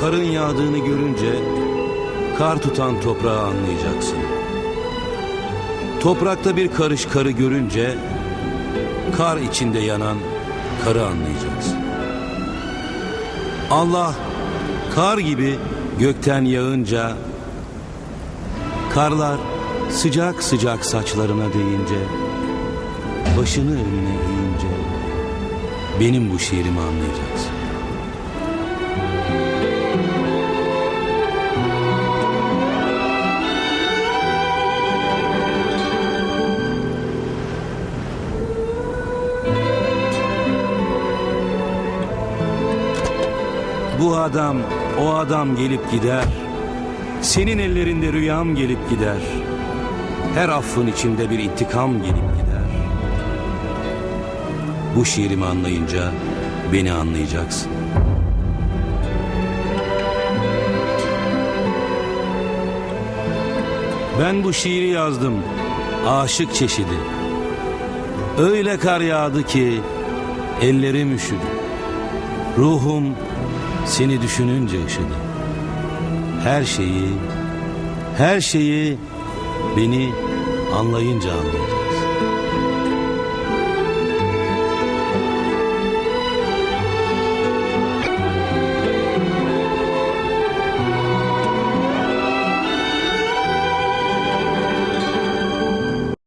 Karın yağdığını görünce kar tutan toprağı anlayacaksın. Toprakta bir karış karı görünce kar içinde yanan karı anlayacaksın. Allah kar gibi gökten yağınca karlar sıcak sıcak saçlarına değince başını önüne eğince benim bu şiirimi anlayacaksın. Bu adam, o adam gelip gider. Senin ellerinde rüyam gelip gider. Her affın içinde bir intikam gelip gider. Bu şiirimi anlayınca beni anlayacaksın. Ben bu şiiri yazdım. Aşık çeşidi. Öyle kar yağdı ki ellerim üşüdü. Ruhum seni düşününce üşüdü. Her şeyi, her şeyi beni anlayınca anladım.